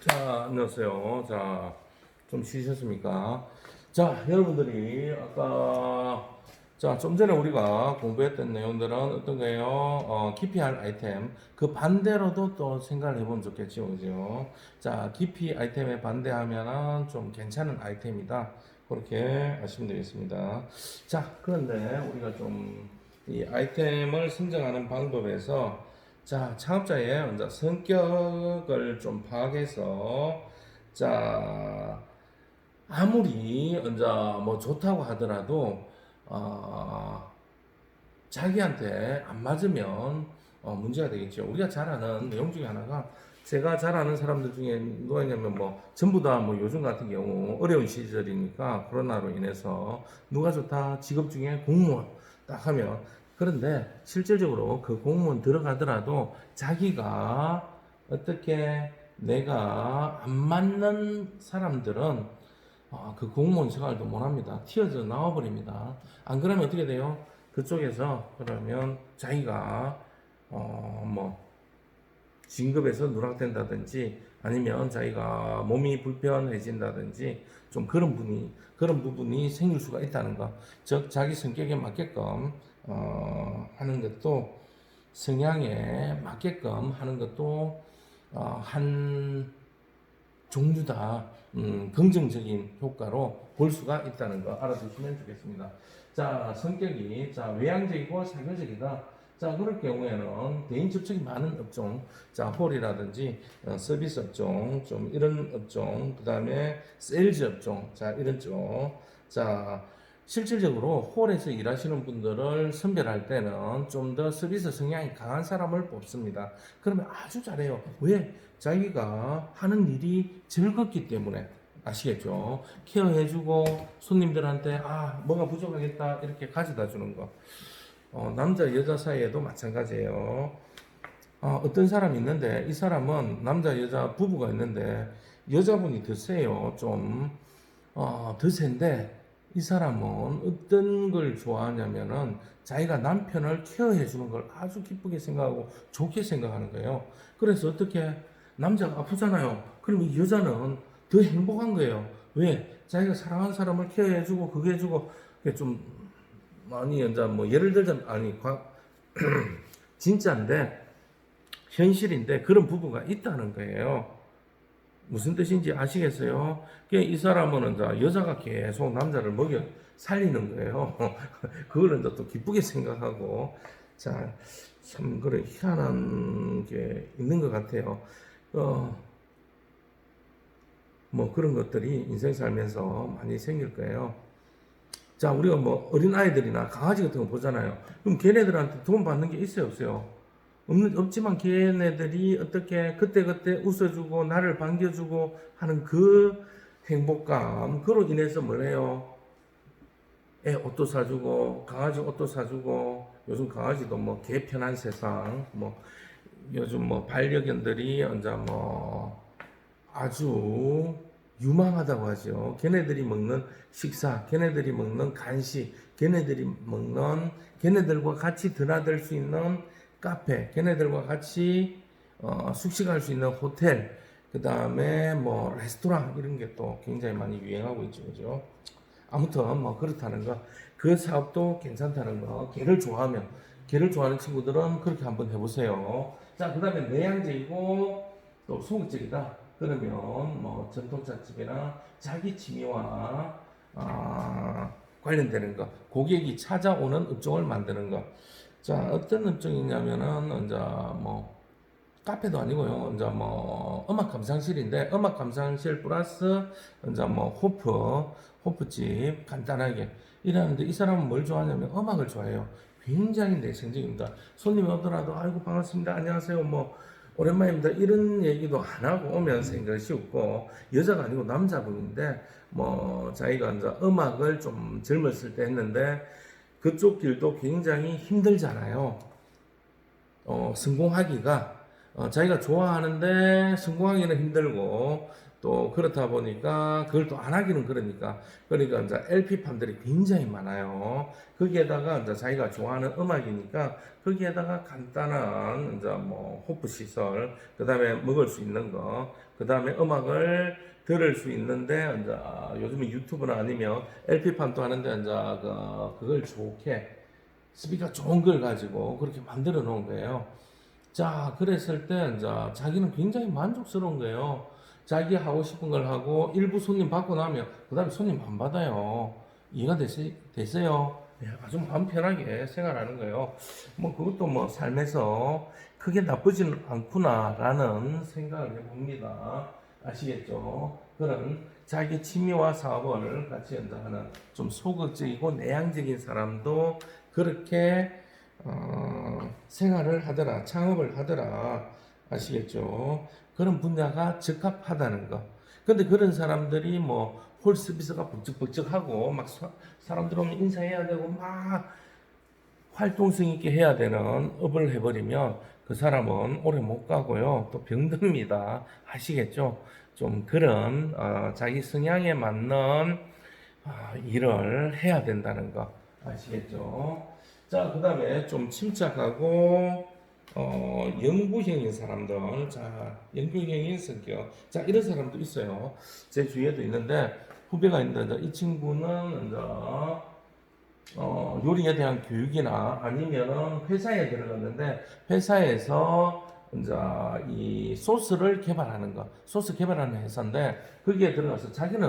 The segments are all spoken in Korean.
자, 안녕하세요. 자, 좀 쉬셨습니까? 자, 여러분들이 아까 자, 좀 전에 우리가 공부했던 내용들은 어떤 거예요? 어, 기피할 아이템. 그 반대로도 또 생각을 해보면 좋겠죠. 그죠? 자, 기피 아이템에 반대하면은 좀 괜찮은 아이템이다. 그렇게 아시면 되겠습니다. 자, 그런데 우리가 좀 이 아이템을 선정하는 방법에서 자, 창업자의 먼저 성격을 좀 파악해서 자, 아무리 이제 뭐 좋다고 하더라도 어, 자기한테 안 맞으면 어, 문제가 되겠죠. 우리가 잘 아는 내용 중에 하나가 제가 잘 아는 사람들 중에 누가 있냐면 뭐 전부 다 뭐 요즘 같은 경우 어려운 시절이니까 코로나로 인해서 누가 좋다 직업 중에 공무원 딱 하면 그런데 실질적으로 그 공무원 들어가더라도 자기가 어떻게 내가 안 맞는 사람들은 아, 그 공무원 생활도 못 합니다. 튀어져 나와 버립니다. 안 그러면 어떻게 돼요? 그쪽에서 그러면 자기가 어 뭐 진급에서 누락된다든지 아니면 자기가 몸이 불편해진다든지 좀 그런 분이 그런 부분이 생길 수가 있다는 거. 즉 자기 성격에 맞게끔 어, 하는 것도 성향에 맞게끔 하는 것도 어, 한 종류다 음, 긍정적인 효과로 볼 수가 있다는 거 알아두시면 좋겠습니다. 자 성격이 자 외향적이고 사교적이다. 자 그럴 경우에는 대인 접촉이 많은 업종, 자 홀이라든지 어, 서비스 업종, 좀 이런 업종, 그 다음에 세일즈 업종, 자 이런 쪽, 자 실질적으로 홀에서 일하시는 분들을 선별할 때는 좀 더 서비스 성향이 강한 사람을 뽑습니다. 그러면 아주 잘해요. 왜? 자기가 하는 일이 즐겁기 때문에. 아시겠죠? 케어해주고 손님들한테 아 뭐가 부족하겠다 이렇게 가져다 주는 거. 어, 남자 여자 사이에도 마찬가지예요. 어, 어떤 사람이 있는데 이 사람은 남자 여자 부부가 있는데 여자분이 더 세요. 좀 어, 더 센데 이 사람은 어떤 걸 좋아하냐면은 자기가 남편을 케어해 주는 걸 아주 기쁘게 생각하고 좋게 생각하는 거예요. 그래서 어떻게 남자가 아프잖아요. 그럼 이 여자는 더 행복한 거예요. 왜? 자기가 사랑하는 사람을 케어해 주고 그게 그게 좀 많이 이제 뭐 예를 들자면 아니 과, 진짜인데 현실인데 그런 부부가 있다는 거예요. 무슨 뜻인지 아시겠어요? 그이 사람은 이제 여자가 계속 남자를 먹여 살리는 거예요. 이제 또 기쁘게 생각하고 자, 참 그래 희한한 게 있는 것 같아요. 어, 뭐 그런 것들이 인생 살면서 많이 생길 거예요. 자, 우리가 뭐 어린 아이들이나 강아지 같은 거 보잖아요. 그럼 걔네들한테 돈 받는 게 있어요, 없어요? 없지만 걔네들이 어떻게 그때그때 웃어주고 나를 반겨주고 하는 그 행복감, 그로 인해서 뭘 해요? 애 옷도 사주고, 강아지 옷도 사주고, 요즘 강아지도 뭐 개편한 세상, 뭐 요즘 뭐 반려견들이 언제 뭐 아주 유망하다고 하죠. 걔네들이 먹는 식사, 걔네들이 먹는 간식, 걔네들이 먹는, 걔네들과 같이 드나들 수 있는 카페, 걔네들과 같이 어, 숙식할 수 있는 호텔, 그 다음에 뭐 레스토랑 이런 게 또 굉장히 많이 유행하고 있죠, 그죠? 아무튼 뭐 그렇다는 거, 그 사업도 괜찮다는 거, 개를 좋아하면, 개를 좋아하는 친구들은 그렇게 한번 해보세요. 자, 그 다음에 내향적이고 또 소극적이다. 그러면 뭐 전통차 집이나 자기 취미와 아, 관련되는 거, 고객이 찾아오는 업종을 만드는 거. 자, 어떤 업종이냐면은 이제 뭐 카페도 아니고요. 이제 뭐 음악 감상실인데 음악 감상실 플러스 이제 뭐 호프, 호프집 간단하게 이러는데 이 사람은 뭘 좋아하냐면 음악을 좋아해요. 굉장히 내성적입니다. 손님이 오더라도 아이고 반갑습니다. 안녕하세요. 뭐 오랜만입니다. 이런 얘기도 안 하고 오면 생각이 없고 여자가 아니고 남자분인데 뭐 자기가 이제 음악을 좀 젊었을 때 했는데 그쪽 길도 굉장히 힘들잖아요. 어, 성공하기가 어, 자기가 좋아하는데 성공하기는 힘들고 또 그렇다 보니까 그걸 또 안 하기는 그러니까 그러니까 이제 LP 판들이 굉장히 많아요. 거기에다가 이제 자기가 좋아하는 음악이니까 거기에다가 간단한 이제 뭐 호프 시설 그다음에 먹을 수 있는 거 그 다음에 음악을 들을 수 있는데 이제 아, 요즘은 유튜브나 아니면 LP판 도 하는데 이제 그, 그걸 좋게 스피커 좋은 걸 가지고 그렇게 만들어 놓은 거예요. 자, 그랬을 때 이제 자기는 굉장히 만족스러운 거예요. 자기 하고 싶은 걸 하고 일부 손님 받고 나면 그다음에 손님 안 받아요. 이해가 되시, 되세요? 예, 아주 마음 편하게 생활하는 거예요. 뭐 그것도 뭐 삶에서 크게 나쁘지는 않구나라는 생각을 해봅니다. 아시겠죠? 그런 자기 취미와 사업을 같이 연장하는 좀 소극적이고 내향적인 사람도 그렇게 어, 생활을 하더라, 창업을 하더라, 아시겠죠? 그런 분야가 적합하다는 거. 근데 그런 사람들이 뭐 홀서비스가 북적북적하고 막 사, 사람들 오면 인사해야 되고 막 활동성 있게 해야 되는 업을 해버리면 그 사람은 오래 못 가고요. 또 병듭니다. 아시겠죠? 좀 그런 어, 자기 성향에 맞는 아, 일을 해야 된다는 거 아시겠죠? 자, 그 다음에 좀 침착하고 어, 연구형인 사람들, 자, 연구형인 성격, 자, 이런 사람도 있어요. 제 주위에도 있는데, 후배가 있는데, 이 친구는, 이제, 어, 요리에 대한 교육이나 아니면 회사에 들어갔는데, 회사에서 이제 이 소스를 개발하는 거, 소스 개발하는 회사인데, 거기에 들어가서 자기는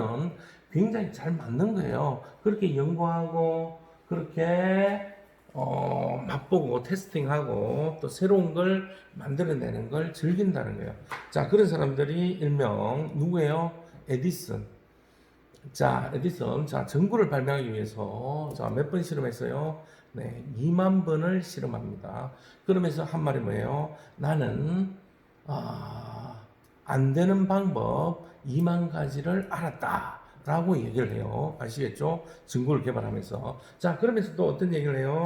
굉장히 잘 맞는 거예요. 그렇게 연구하고, 그렇게 어, 맛보고 테스팅하고 또 새로운 걸 만들어내는 걸 즐긴다는 거예요. 자, 그런 사람들이 일명 누구예요? 에디슨. 자, 에디슨. 자, 전구를 발명하기 위해서 자, 몇 번 실험했어요? 네, 2만 번을 실험합니다. 그러면서 한 말이 뭐예요? 나는 아, 안 되는 방법 2만 가지를 알았다. 라고 얘기를 해요. 아시겠죠? 증거를 개발하면서. 자, 그러면서 또 어떤 얘기를 해요?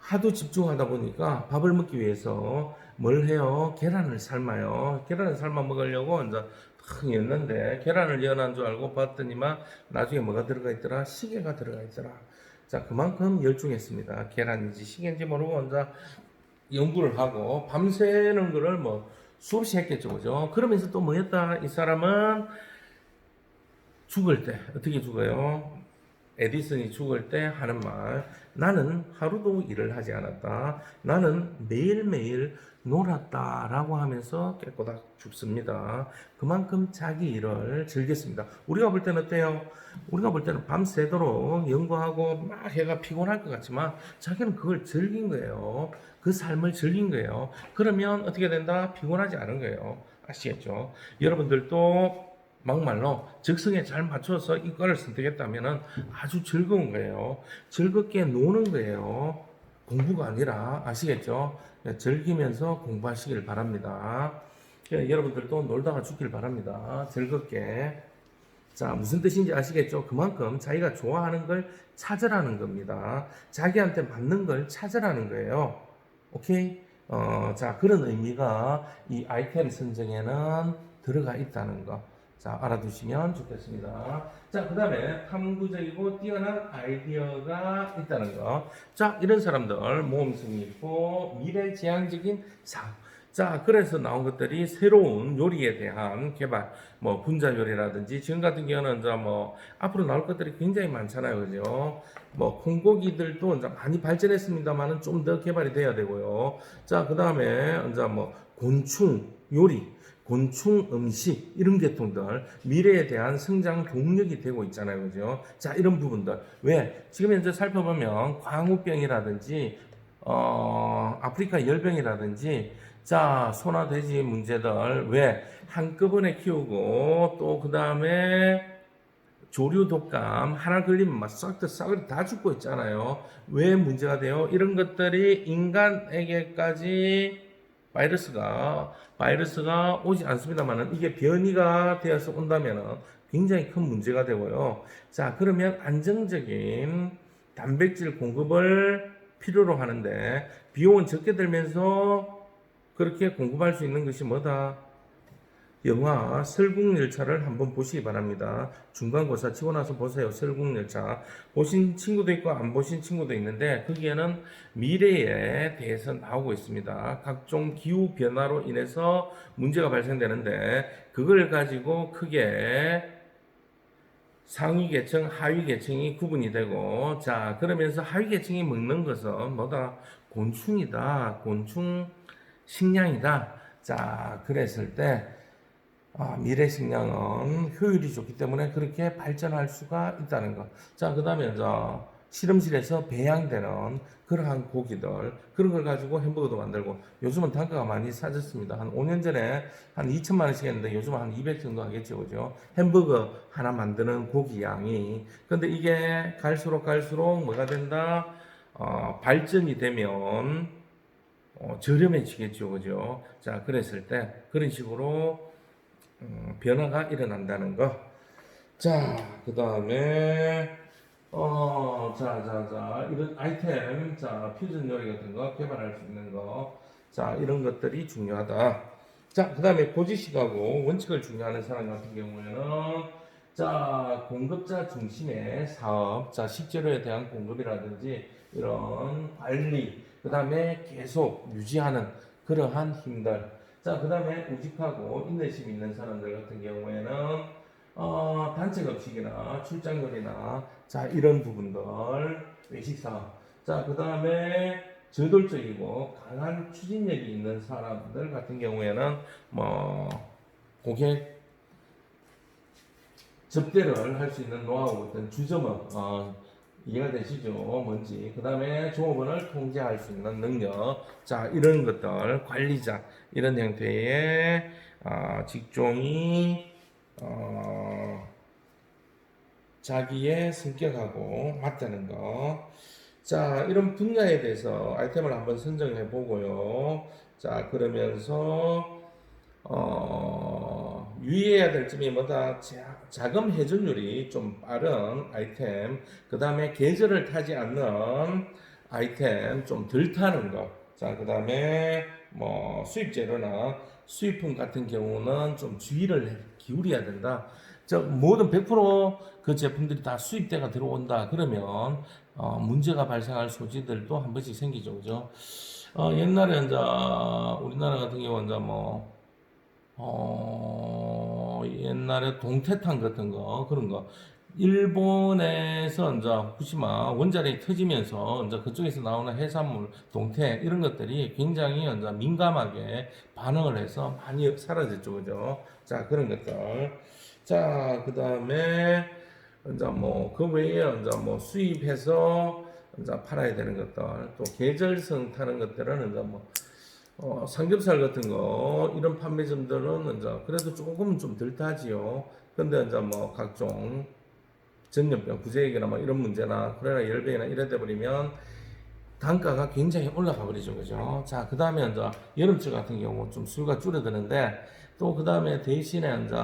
하도 집중하다 보니까 밥을 먹기 위해서 뭘 해요? 계란을 삶아요. 계란을 삶아 먹으려고 이제 탁 였는데 계란을 연한 줄 알고 봤더니만 나중에 뭐가 들어가 있더라? 시계가 들어가 있더라. 자, 그만큼 열중했습니다. 계란인지 시계인지 모르고 이제 연구를 하고 밤새는 거를 뭐 수없이 했겠죠, 그죠? 그러면서 또 뭐였다? 이 사람은 죽을 때 어떻게 죽어요? 에디슨이 죽을 때 하는 말 나는 하루도 일을 하지 않았다. 나는 매일매일 놀았다라고 하면서 깨꼬닥 죽습니다. 그만큼 자기 일을 즐겼습니다. 우리가 볼 때는 어때요? 우리가 볼 때는 밤새도록 연구하고 막 해가 피곤할 것 같지만 자기는 그걸 즐긴 거예요. 그 삶을 즐긴 거예요. 그러면 어떻게 된다? 피곤하지 않은 거예요. 아시겠죠? 여러분들도 막말로 적성에 잘 맞춰서 이과를 선택했다면 아주 즐거운 거예요. 즐겁게 노는 거예요. 공부가 아니라 아시겠죠? 네, 즐기면서 공부하시길 바랍니다. 예, 여러분들도 놀다가 죽길 바랍니다. 즐겁게. 자, 무슨 뜻인지 아시겠죠? 그만큼 자기가 좋아하는 걸 찾으라는 겁니다. 자기한테 맞는 걸 찾으라는 거예요. 오케이? 어, 자, 그런 의미가 이 아이템 선정에는 들어가 있다는 거. 자, 알아두시면 좋겠습니다. 자, 그 다음에 탐구적이고 뛰어난 아이디어가 있다는 거. 자, 이런 사람들, 모험성이 있고, 미래지향적인 삶. 자, 그래서 나온 것들이 새로운 요리에 대한 개발, 뭐, 분자 요리라든지, 지금 같은 경우는 이제 뭐, 앞으로 나올 것들이 굉장히 많잖아요. 그죠? 뭐, 콩고기들도 이제 많이 발전했습니다만은 좀 더 개발이 돼야 되고요. 자, 그 다음에 이제 뭐, 곤충 요리. 곤충 음식 이런 계통들 미래에 대한 성장 동력이 되고 있잖아요. 그죠? 자 이런 부분들. 왜? 지금 현재 살펴보면 광우병이라든지 어 아프리카 열병이라든지 자 소나 돼지 문제들. 왜? 한꺼번에 키우고 또 그 다음에 조류 독감 하나 걸리면 막 싹다 싹을 다 죽고 있잖아요. 왜 문제가 돼요? 이런 것들이 인간에게까지 바이러스가 바이러스가 오지 않습니다만은 이게 변이가 되어서 온다면은 굉장히 큰 문제가 되고요. 자, 그러면 안정적인 단백질 공급을 필요로 하는데 비용은 적게 들면서 그렇게 공급할 수 있는 것이 뭐다? 영화 설국열차를 한번 보시기 바랍니다. 중간고사 치고 나서 보세요. 설국열차. 보신 친구도 있고 안 보신 친구도 있는데 거기에는 미래에 대해서 나오고 있습니다. 각종 기후 변화로 인해서 문제가 발생되는데 그걸 가지고 크게 상위 계층, 하위 계층이 구분이 되고, 자, 그러면서 하위 계층이 먹는 것은 뭐다? 곤충이다. 곤충 식량이다. 자, 그랬을 때, 아, 미래 식량은 효율이 좋기 때문에 그렇게 발전할 수가 있다는 것. 자, 그 다음에, 저, 실험실에서 배양되는 그러한 고기들, 그런 걸 가지고 햄버거도 만들고, 요즘은 단가가 많이 싸졌습니다. 한 5년 전에 한 2천만 원씩 했는데 요즘은 한 200 정도 하겠죠, 그죠? 햄버거 하나 만드는 고기 양이. 근데 이게 갈수록 갈수록 뭐가 된다? 어, 발전이 되면, 어, 저렴해지겠죠, 그죠? 자, 그랬을 때, 그런 식으로, 음, 변화가 일어난다는 거. 자, 그 다음에, 어, 자, 자, 자, 이런 아이템, 자, 퓨전 요리 같은 거 개발할 수 있는 거, 자, 이런 것들이 중요하다. 자, 그 다음에 고지식하고 원칙을 중요하는 사람 같은 경우에는, 자, 공급자 중심의 사업, 자, 식재료에 대한 공급이라든지, 이런 관리, 그 다음에 계속 유지하는 그러한 힘들. 자, 그 다음에 우직하고 인내심 있는 사람들 같은 경우에는, 어, 단체 급식이나 출장률이나 자 이런 부분들 외식 사업 자그 다음에 저돌적이고 강한 추진력이 있는 사람들 같은 경우에는 뭐 고객 접대를 할 수 있는 노하우 어떤 주점업 어, 이해가 되시죠? 뭔지 그 다음에 종업원을 통제할 수 있는 능력 자 이런 것들 관리자 이런 형태의 아, 직종이 어, 자기의 성격하고 맞다는 거. 자, 이런 분야에 대해서 아이템을 한번 선정해 보고요. 자, 그러면서, 어, 유의해야 될 점이 뭐다? 자, 자금 회전율이 좀 빠른 아이템, 그 다음에 계절을 타지 않는 아이템 좀 덜 타는 거. 자, 그 다음에 뭐 수입 재료나 수입품 같은 경우는 좀 주의를 기울여야 된다. 저 모든 100%그 제품들이 다 수입대가 들어온다. 그러면 어, 문제가 발생할 소지들도 한 번씩 생기죠, 그죠? 어, 옛날에 이제 우리나라 같은 경우는 이제 뭐 어, 옛날에 동태탕 같은 거 그런 거 일본에서 이제 후쿠시마 원자력이 터지면서 이제 그쪽에서 나오는 해산물, 동태 이런 것들이 굉장히 이제 민감하게 반응을 해서 많이 사라졌죠, 그죠? 자 그런 것들. 자 그다음에 이제 뭐 그 외에 이제 뭐 수입해서 이제 팔아야 되는 것들, 또 계절성 타는 것들은 이제 뭐 어, 삼겹살 같은 거 이런 판매점들은 이제 그래도 조금 좀 덜 타지요. 근데 이제 뭐 각종 전염병, 구제액이나 뭐 이런 문제나 코로나 열병이나 이래 돼 버리면 단가가 굉장히 올라가 버리죠, 그죠? 자, 그 다음에 이제 여름철 같은 경우 좀 수요가 줄어드는데 또 그 다음에 대신에 이제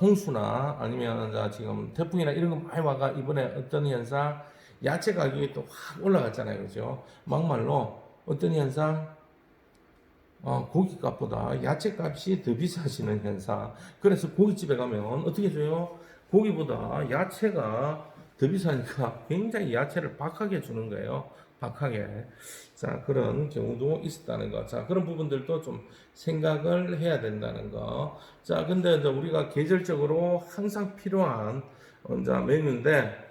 홍수나 아니면 이제 지금 태풍이나 이런 거 많이 와가 이번에 어떤 현상 야채 가격이 또 확 올라갔잖아요, 그죠? 막말로 어떤 현상 어, 고기값보다 야채값이 더 비싸지는 현상. 그래서 고깃집에 가면 어떻게 줘요? 고기보다 야채가 더 비싸니까 굉장히 야채를 박하게 주는 거예요. 박하게. 자, 그런 경우도 있었다는 거. 자, 그런 부분들도 좀 생각을 해야 된다는 거. 자, 근데 이제 우리가 계절적으로 항상 필요한 어, 이제 메뉴인데,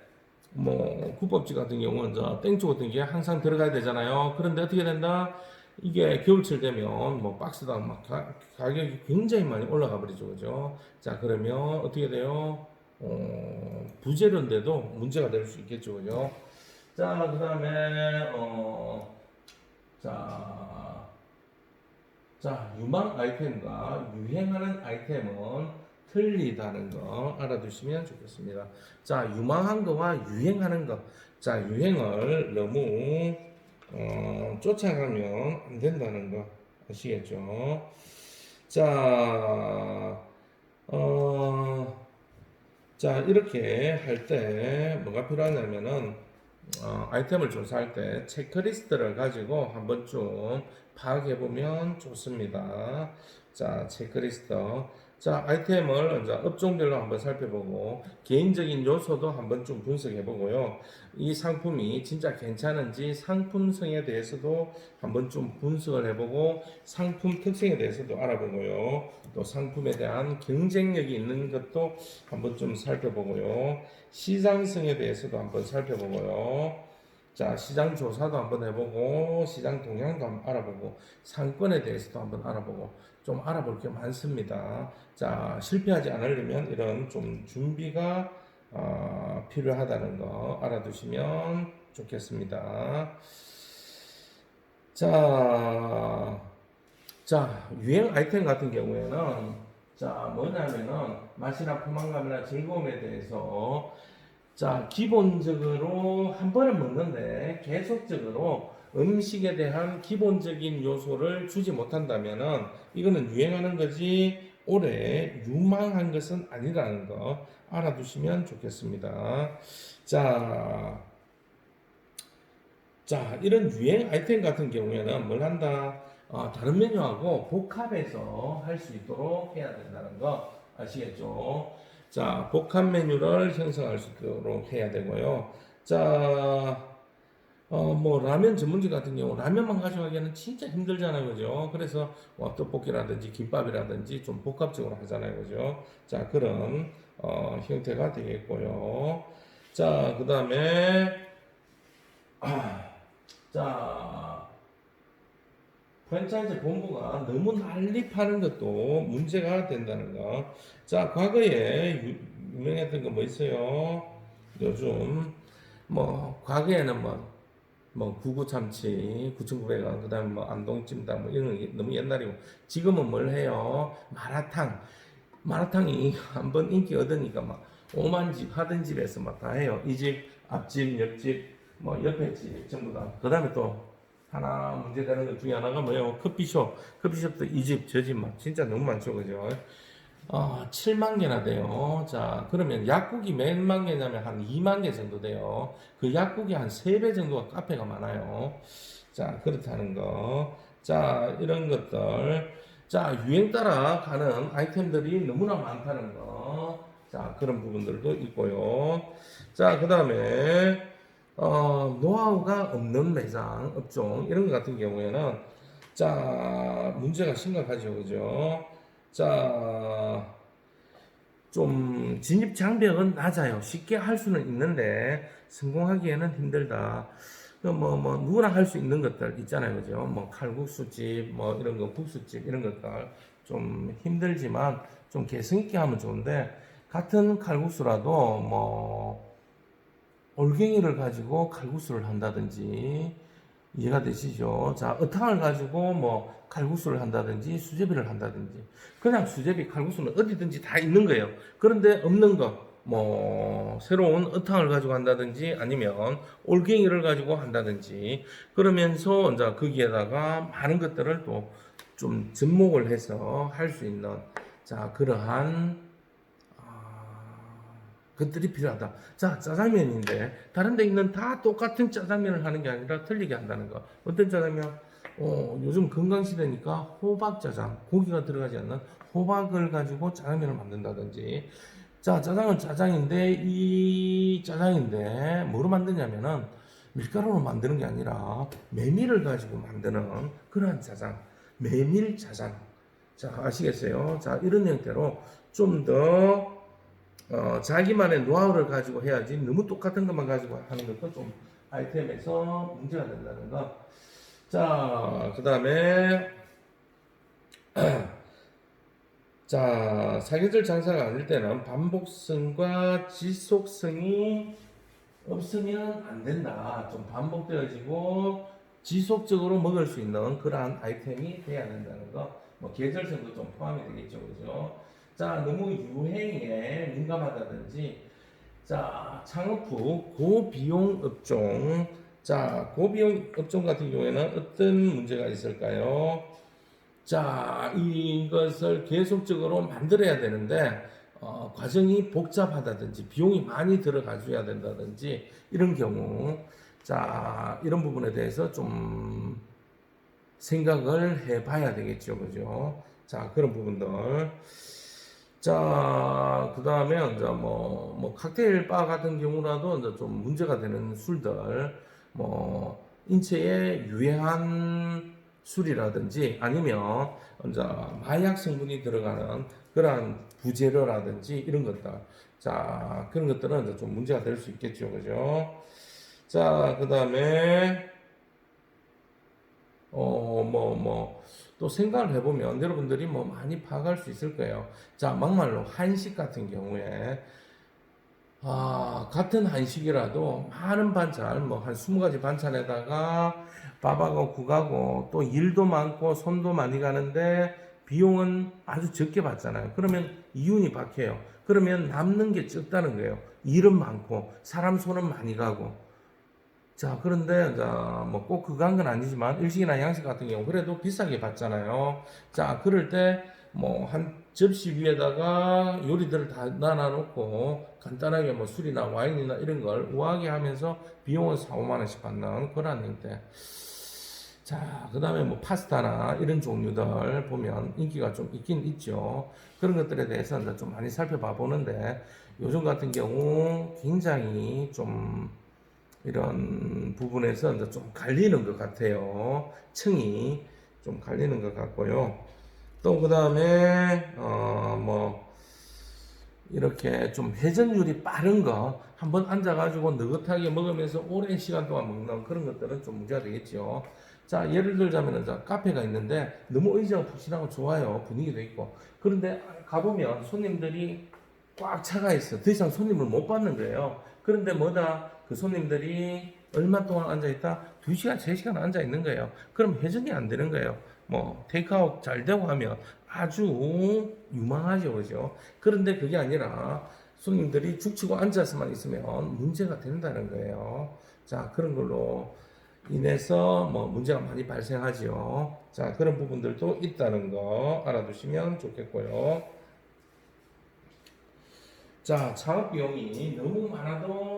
뭐, 국밥집 같은 경우는 이제 땡초 같은 게 항상 들어가야 되잖아요. 그런데 어떻게 된다? 이게 겨울철 되면 뭐 박스당 막 가, 가격이 굉장히 많이 올라가 버리죠. 그죠? 자, 그러면 어떻게 돼요? 어, 부재료인데도 문제가 될 수 있겠죠, 그죠? 자, 그 다음에, 어, 자, 자, 유망 아이템과 유행하는 아이템은 틀리다는 거 알아두시면 좋겠습니다. 자, 유망한 거와 유행하는 거. 자, 유행을 너무, 어, 쫓아가면 안 된다는 거 아시겠죠? 자, 어, 자, 이렇게 할 때 뭐가 필요하냐면은 어, 아이템을 조사할 때 체크리스트를 가지고 한번 좀 파악해 보면 좋습니다. 자, 체크리스트. 자, 아이템을 이제 업종별로 한번 살펴보고 개인적인 요소도 한번 좀 분석해 보고요. 이 상품이 진짜 괜찮은지 상품성에 대해서도 한번 좀 분석을 해 보고 상품 특성에 대해서도 알아보고요. 또 상품에 대한 경쟁력이 있는 것도 한번 좀 살펴보고요. 시장성에 대해서도 한번 살펴보고요. 자, 시장 조사도 한번 해보고, 시장 동향도 한번 알아보고, 상권에 대해서도 한번 알아보고, 좀 알아볼 게 많습니다. 자, 실패하지 않으려면 이런 좀 준비가 어, 필요하다는 거 알아두시면 좋겠습니다. 자, 자, 유행 아이템 같은 경우에는, 자, 뭐냐면은, 맛이나 포만감이나 즐거움에 대해서 자, 기본적으로 한 번에 먹는데 계속적으로 음식에 대한 기본적인 요소를 주지 못한다면은 이거는 유행하는 거지 오래 유망한 것은 아니라는 거 알아두시면 좋겠습니다. 자, 자, 이런 유행 아이템 같은 경우에는 뭘 한다? 어, 다른 메뉴하고 복합해서 할 수 있도록 해야 된다는 거 아시겠죠? 자, 복합 메뉴를 형성할 수 있도록 해야 되고요. 자, 어, 뭐, 라면 전문집 같은 경우, 라면만 가져가기에는 진짜 힘들잖아요. 그죠? 그래서, 뭐, 떡볶이라든지 김밥이라든지 좀 복합적으로 하잖아요. 그죠? 자, 그런, 어, 형태가 되겠고요. 자, 그 다음에, 아, 자, 프랜차이즈 본부가 너무 난립하는 것도 문제가 된다는 거. 자, 과거에 유, 유명했던 거 뭐 있어요? 요즘 뭐 과거에는 뭐, 뭐 구구참치 9,900원, 그다음에 뭐 안동찜닭 뭐 이런 게 너무 옛날이고 지금은 뭘 해요? 마라탕. 마라탕이 한 번 인기 얻으니까 막 오만 집 하던 집에서 막 다 해요. 이 집, 앞집, 옆집, 뭐 옆에 집 전부 다. 그다음에 또 하나 문제되는 것 중에 하나가 뭐예요? 커피숍. 커피숍도 이 집, 저 집 막 진짜 너무 많죠. 그죠? 아, 7만 개나 돼요. 자, 그러면 약국이 몇만 개냐면 한 2만 개 정도 돼요. 그 약국이 한 3배 정도가 카페가 많아요. 자, 그렇다는 거. 자, 이런 것들. 자, 유행 따라 가는 아이템들이 너무나 많다는 거. 자, 그런 부분들도 있고요. 자, 그 다음에, 어, 노하우가 없는 매장, 업종, 이런 것 같은 경우에는, 자, 문제가 심각하죠. 그죠? 자, 좀 진입 장벽은 낮아요. 쉽게 할 수는 있는데 성공하기에는 힘들다. 그 뭐, 뭐, 누구나 할 수 있는 것들 있잖아요. 그죠? 뭐, 칼국수집, 뭐, 이런 거, 국수집, 이런 것들 좀 힘들지만 좀 개성 있게 하면 좋은데, 같은 칼국수라도 뭐, 올갱이를 가지고 칼국수를 한다든지, 이해가 되시죠? 자, 어탕을 가지고 뭐 칼국수를 한다든지 수제비를 한다든지 그냥 수제비, 칼국수는 어디든지 다 있는 거예요. 그런데 없는 거, 뭐 새로운 어탕을 가지고 한다든지 아니면 올갱이를 가지고 한다든지 그러면서 이제 거기에다가 많은 것들을 또 좀 접목을 해서 할 수 있는 자 그러한 것들이 필요하다. 자, 짜장면인데 다른 데 있는 다 똑같은 짜장면을 하는 게 아니라 틀리게 한다는 거. 어떤 짜장면? 어, 요즘 건강시대니까 호박 짜장, 고기가 들어가지 않는 호박을 가지고 짜장면을 만든다든지. 자, 짜장은 짜장인데 이 짜장인데 뭐로 만드냐면은 밀가루로 만드는 게 아니라 메밀을 가지고 만드는 그러한 짜장. 메밀 짜장. 자, 아시겠어요? 자, 이런 형태로 좀더 어, 자기만의 노하우를 가지고 해야지 너무 똑같은 것만 가지고 하는 것도 좀 아이템에서 문제가 된다는 거. 자, 그 다음에 자, 사계절 장사가 아닐 때는 반복성과 지속성이 없으면 안 된다. 좀 반복되어지고 지속적으로 먹을 수 있는 그러한 아이템이 돼야 된다는 거. 뭐 계절성도 좀 포함이 되겠죠, 그죠? 자, 너무 유행에 민감하다든지, 자, 창업 후 고비용 업종, 자, 고비용 업종 같은 경우에는 어떤 문제가 있을까요? 자, 이것을 계속적으로 만들어야 되는데, 어, 과정이 복잡하다든지, 비용이 많이 들어가줘야 된다든지, 이런 경우, 자, 이런 부분에 대해서 좀 생각을 해 봐야 되겠죠, 그죠? 자, 그런 부분들. 자, 그 다음에 이제 뭐, 뭐, 칵테일 바 같은 경우라도 이제 좀 문제가 되는 술들, 뭐, 인체에 유해한 술이라든지 아니면 이제 마약 성분이 들어가는 그러한 부재료라든지 이런 것들. 자, 그런 것들은 이제 좀 문제가 될 수 있겠죠. 그죠? 자, 그 다음에, 어, 뭐, 뭐, 또 생각을 해보면 여러분들이 뭐 많이 파악할 수 있을 거예요. 자, 막말로 한식 같은 경우에, 아, 같은 한식이라도 많은 반찬, 뭐 한 20가지 반찬에다가 밥하고 국하고 또 일도 많고 손도 많이 가는데 비용은 아주 적게 받잖아요. 그러면 이윤이 박혀요. 그러면 남는 게 적다는 거예요. 일은 많고 사람 손은 많이 가고. 자, 그런데 뭐꼭한건 아니지만 일식이나 양식 같은 경우 그래도 비싸게 받잖아요. 자, 그럴 때 뭐 한 접시 위에다가 요리들을 다 나눠놓고 간단하게 뭐 술이나 와인이나 이런 걸 우아하게 하면서 비용은 4, 5만 원씩 받는 그런 형태. 자, 그 다음에 뭐 파스타나 이런 종류들 보면 인기가 좀 있긴 있죠. 그런 것들에 대해서 좀 많이 살펴봐 보는데 요즘 같은 경우 굉장히 좀 이런 부분에서 이제 좀 갈리는 것 같아요. 층이 좀 갈리는 것 같고요. 또 그 다음에 어 뭐 이렇게 좀 회전율이 빠른 거 한번 앉아가지고 느긋하게 먹으면서 오랜 시간 동안 먹는 그런 것들은 좀 문제가 되겠죠. 자 예를 들자면 자 카페가 있는데 너무 의자가 푹신하고 좋아요 분위기도 있고 그런데 가보면 손님들이 꽉 차가 있어 더 이상 손님을 못 받는 거예요. 그런데 뭐다 그 손님들이 얼마 동안 앉아 있다? 2시간, 3시간 앉아 있는 거예요. 그럼 회전이 안 되는 거예요. 뭐 테이크아웃 잘 되고 하면 아주 유망하죠. 그죠? 그런데 그게 아니라 손님들이 죽치고 앉아서만 있으면 문제가 된다는 거예요. 자, 그런 걸로 인해서 뭐 문제가 많이 발생하죠. 자, 그런 부분들도 있다는 거 알아두시면 좋겠고요. 자, 창업 비용이 너무 많아도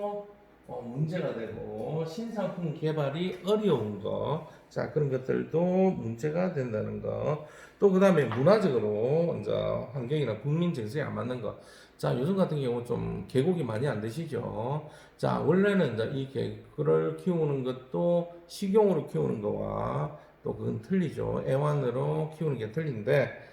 어, 문제가 되고 신상품 개발이 어려운 거, 자 그런 것들도 문제가 된다는 거. 또 그 다음에 문화적으로 이제 환경이나 국민 정서에 안 맞는 거. 자 요즘 같은 경우 좀 계곡이 많이 안 되시죠. 자 원래는 이제 이 개를 키우는 것도 식용으로 키우는 거와 또 그건 틀리죠. 애완으로 키우는 게 틀린데.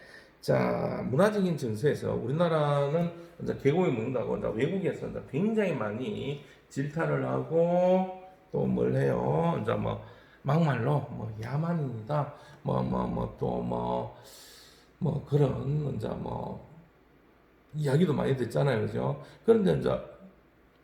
자, 문화적인 정서에서 우리나라는 이제 계곡에 먹는다고 이제 외국에서 이제 굉장히 많이 질타를 하고 또 뭘 해요. 이제 뭐 막말로 뭐 야만인이다. 뭐 뭐 뭐 또뭐뭐 그런 이제 뭐 이야기도 많이 듣잖아요. 그죠? 그런데 이제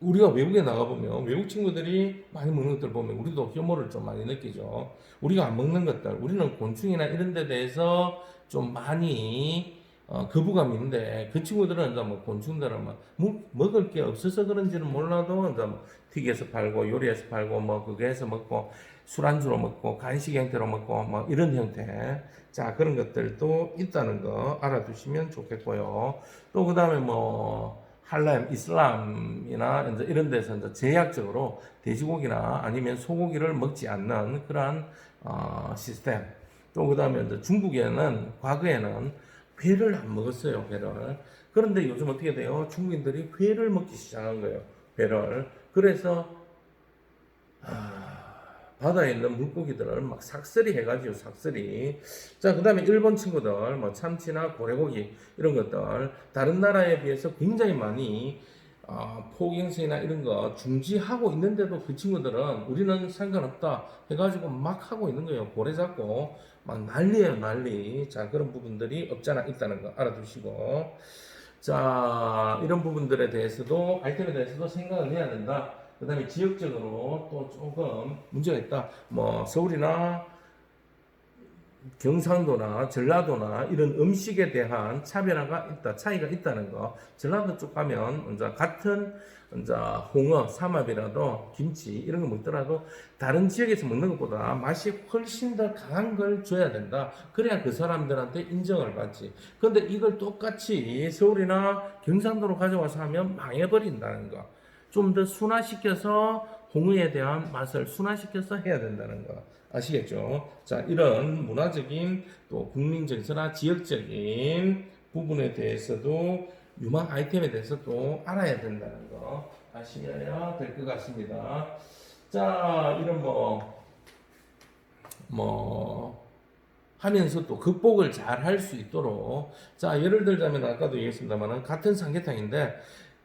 우리가 외국에 나가보면 외국 친구들이 많이 먹는 것들 보면 우리도 혐오를 좀 많이 느끼죠. 우리가 안 먹는 것들, 우리는 곤충이나 이런 데 대해서 좀 많이 어, 거부감이 있는데 그 친구들은 이제 뭐 곤충들은 뭐 무- 먹을 게 없어서 그런지는 몰라도 이제 뭐 튀겨서 팔고 요리해서 팔고 뭐 그거 해서 먹고 술안주로 먹고 간식 형태로 먹고 뭐 이런 형태 자 그런 것들도 있다는 거 알아두시면 좋겠고요 또 그 다음에 뭐 할렘 이슬람이나 이제 이런 데서 이제 제약적으로 돼지고기나 아니면 소고기를 먹지 않는 그러한 어, 시스템. 또 그다음에 이제 중국에는 과거에는 회를 안 먹었어요 회를. 그런데 요즘 어떻게 돼요? 중국인들이 회를 먹기 시작한 거예요 회를. 그래서 아, 바다에 있는 물고기들을 막 삭슬이 해가지고 삭슬이. 자 그 다음에 일본 친구들 뭐 참치나 고래고기 이런 것들 다른 나라에 비해서 굉장히 많이 어, 포경세나 이런 거 중지하고 있는데도 그 친구들은 우리는 상관없다 해가지고 막 하고 있는 거예요. 고래 잡고 막 난리예요 난리. 자 그런 부분들이 없잖아 있다는 거 알아두시고. 자 이런 부분들에 대해서도 아이템에 대해서도 생각을 해야 된다 그 다음에 지역적으로 또 조금 문제가 있다 뭐 서울이나 경상도나 전라도나 이런 음식에 대한 차별화가 있다, 차이가 있다는 거. 전라도 쪽 가면 이제 같은 이제 홍어, 삼합이라도 김치 이런 거 먹더라도 다른 지역에서 먹는 것보다 맛이 훨씬 더 강한 걸 줘야 된다. 그래야 그 사람들한테 인정을 받지. 근데 이걸 똑같이 서울이나 경상도로 가져와서 하면 망해버린다는 거. 좀 더 순화시켜서 홍어에 대한 맛을 순화시켜서 해야 된다는 거 아시겠죠? 자, 이런 문화적인 또 국민적이나 지역적인 부분에 대해서도 유망 아이템에 대해서도 알아야 된다는 거 아시셔야 될것 같습니다. 자, 이런 뭐, 뭐, 하면서 또 극복을 잘 할 수 있도록 자 예를 들자면 아까도 얘기했습니다만은 같은 삼계탕인데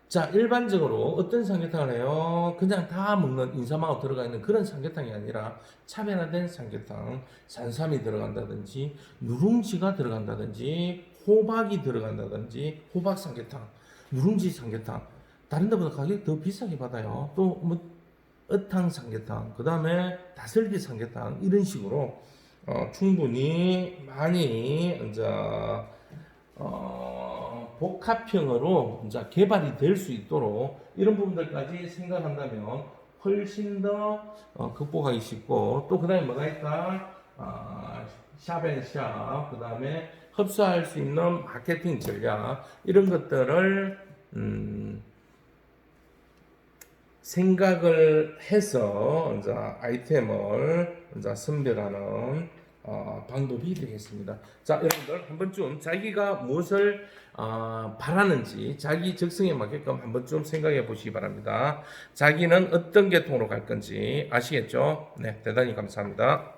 자 일반적으로 어떤 삼계탕을 해요? 그냥 다 먹는 인삼하고 들어가 있는 그런 삼계탕이 아니라 차별화된 삼계탕 산삼이 들어간다든지 누룽지가 들어간다든지 호박이 들어간다든지 호박 삼계탕 누룽지 삼계탕. 다른 데보다 가격이 더 비싸게 받아요. 또 뭐 어탕 삼계탕 그 다음에 다슬기 삼계탕 이런 식으로 어, 충분히 많이 이제 어, 복합형으로 이제 개발이 될 수 있도록 이런 부분들까지 생각한다면 훨씬 더 어, 극복하기 쉽고 또 그 다음에 뭐가 있다 아, 샵앤샵 그 다음에 흡수할 수 있는 마케팅 전략 이런 것들을 음, 생각을 해서 이제 아이템을 이제 선별하는 어, 방법이 되겠습니다. 자, 여러분들 한 번쯤 자기가 무엇을 어, 바라는지 자기 적성에 맞게끔 한 번쯤 생각해 보시기 바랍니다. 자기는 어떤 계통으로 갈 건지 아시겠죠? 네, 대단히 감사합니다.